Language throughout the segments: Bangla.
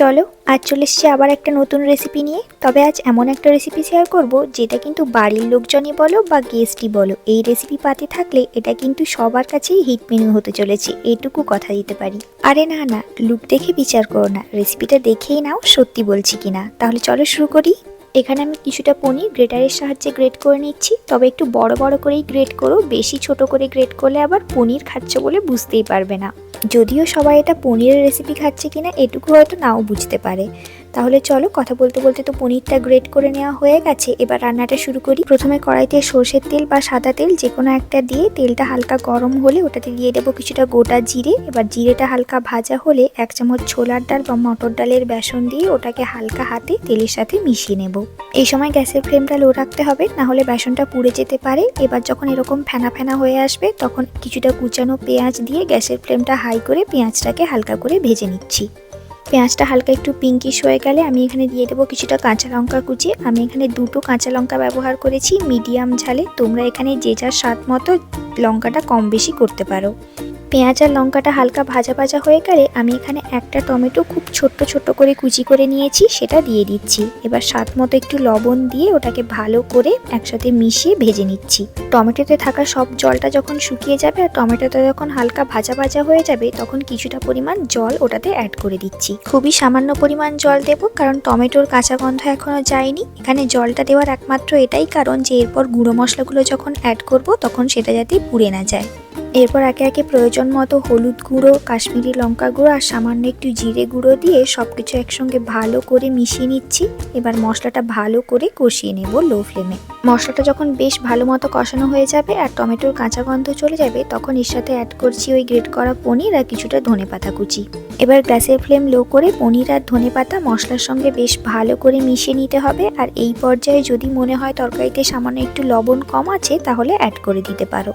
চলো, আজ চলে এসছি আবার একটা নতুন রেসিপি নিয়ে। তবে আজ এমন একটা রেসিপি শেয়ার করব, যেটা কিন্তু বাড়ির লোকজনই বলো বা গেস্টই বলো। এই রেসিপি পাতে থাকলে এটা কিন্তু সবার কাছেই হিট মেনু হতে চলেছে, এটুকু কথা দিতে পারি। আরে না না লুক দেখে বিচার করো না রেসিপিটা দেখেই নাও সত্যি বলছি কিনা। তাহলে চলো শুরু করি। এখানে আমি কিছুটা পনির গ্রেটারের সাহায্যে গ্রেট করে নিচ্ছি। তবে একটু বড় বড় করেই গ্রেট করো, বেশি ছোট করে গ্রেট করলে আবার পনির খাচ্ছ বলে বুঝতেই পারবে না। যদিও সবাই এটা পনিরের রেসিপি খাচ্ছে কিনা, এটুকু হয়তো নাও বুঝতে পারে। তাহলে চলো কথা বলতে বলতে তো পনিরটা গ্রেট করে নেওয়া হয়ে গেছে। এবার রান্নাটা শুরু করি। প্রথমে কড়াইতে সর্ষের তেল বা সাদা তেল যে কোনো একটা দিয়ে তেলটা হালকা গরম হলে ওটাতে দিয়ে দেবো কিছুটা গোটা জিরে। এবার জিরেটা হালকা ভাজা হলে এক চামচ ছোলার ডাল বা মটর ডালের বেসন দিয়ে ওটাকে হালকা হাতে তেলের সাথে মিশিয়ে নেব। এই সময় গ্যাসের ফ্লেমটা লো রাখতে হবে না হলে বেসনটা পুড়ে যেতে পারে। এবার যখন এরকম ফেনা ফেনা হয়ে আসবে, তখন কিছুটা কুচানো পেঁয়াজ দিয়ে গ্যাসের ফ্লেমটা হাই করে পেঁয়াজটাকে হালকা করে ভেজে নিচ্ছি। পেঁয়াজটা হালকা একটু পিঙ্কিশ হয়ে গেলে আমি এখানে দিয়ে দেবো কিছুটা কাঁচা লঙ্কা কুচি। আমি এখানে দুটো কাঁচা লঙ্কা ব্যবহার করেছি মিডিয়াম ঝালে। তোমরা এখানে যে যার স্বাদ মতো লঙ্কাটা কম বেশি করতে পারো। পেঁয়াজ আর লঙ্কাটা হালকা ভাজা ভাজা হয়ে গেলে আমি এখানে একটা টমেটো খুব ছোট্ট ছোট্ট করে কুচি করে নিয়েছি, সেটা দিয়ে দিচ্ছি। এবার স্বাদ মতো একটু লবণ দিয়ে ওটাকে ভালো করে একসাথে মিশিয়ে ভেজে নিচ্ছি। টমেটোতে থাকা সব জলটা যখন শুকিয়ে যাবে আর টমেটোটা যখন হালকা ভাজা ভাজা হয়ে যাবে, তখন কিছুটা পরিমাণ জল ওটাতে অ্যাড করে দিচ্ছি। খুবই সামান্য পরিমাণ জল দেবো, কারণ টমেটোর কাঁচা গন্ধ এখনও যায়নি। এখানে জলটা দেওয়ার একমাত্র এটাই কারণ যে, এরপর গুঁড়ো মশলাগুলো যখন অ্যাড করব, তখন সেটা যাতে পুড়ে না যায়। এরপর একে একে প্রয়োজন মতো হলুদ গুঁড়ো, কাশ্মীরি লঙ্কা গুঁড়ো আর সামান্য একটু জিরে গুঁড়ো দিয়ে সব কিছু একসঙ্গে ভালো করে মিশিয়ে নিচ্ছি। এবার মশলাটা ভালো করে কষিয়ে নেব লো ফ্লেমে। মশলাটা যখন বেশ ভালো মতো কষানো হয়ে যাবে আর টমেটোর কাঁচা গন্ধ চলে যাবে, তখন এর সাথে অ্যাড করছি ওই গ্রেট করা পনির আর কিছুটা ধনে পাতা কুচি। এবার গ্যাসের ফ্লেম লো করে পনির আর ধনে পাতা মশলার সঙ্গে বেশ ভালো করে মিশিয়ে নিতে হবে আর এই পর্যায়ে যদি মনে হয় তরকারিতে সামান্য একটু লবণ কম আছে, তাহলে অ্যাড করে দিতে পারো।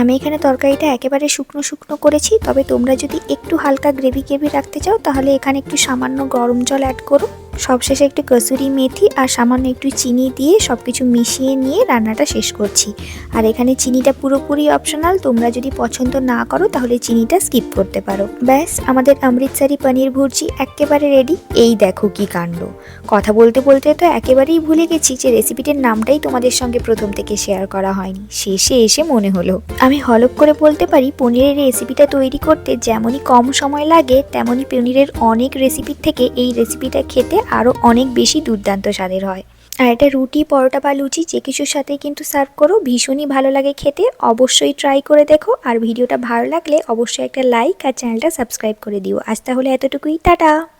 আমি এখানে তরকারিটা একেবারে শুকনো শুকনো করেছি, তবে তোমরা যদি একটু হালকা গ্রেভি গ্রেভি রাখতে চাও, তাহলে এখানে একটু সামান্য গরম জল অ্যাড করো। সবশেষে একটু কসুরি মেথি আর সামান্য একটু চিনি দিয়ে সব কিছু মিশিয়ে নিয়ে রান্নাটা শেষ করছি। আর এখানে চিনিটা পুরোপুরি অপশনাল তোমরা যদি পছন্দ না করো তাহলে চিনিটা স্কিপ করতে পারো। ব্যাস, আমাদের অমৃতসারি পনির ভুর্জি একেবারে রেডি এই দেখো কি কাণ্ড। কথা বলতে বলতে তো একেবারেই ভুলে গেছি যে রেসিপিটির নামটাই তোমাদের সঙ্গে প্রথম থেকে শেয়ার করা হয়নি। শেষে এসে মনে হলো। আমি হলপ করে বলতে পারি, পনিরের রেসিপিটা তৈরি করতে যেমনই কম সময় লাগে, তেমনই পনিরের অনেক রেসিপির থেকে এই রেসিপিটা খেতে আরও অনেক বেশি দুর্দান্ত স্বাদের হয়। আর এটা রুটি, পরোটা বা লুচি যে কিছুর সাথে কিন্তু সার্ভ করো, ভীষণই ভালো লাগে খেতে। অবশ্যই ট্রাই করে দেখো। আর ভিডিওটা ভালো লাগলে অবশ্যই একটা লাইক আর চ্যানেলটা সাবস্ক্রাইব করে দিও। আজ তাহলে এতটুকুই। টাটা!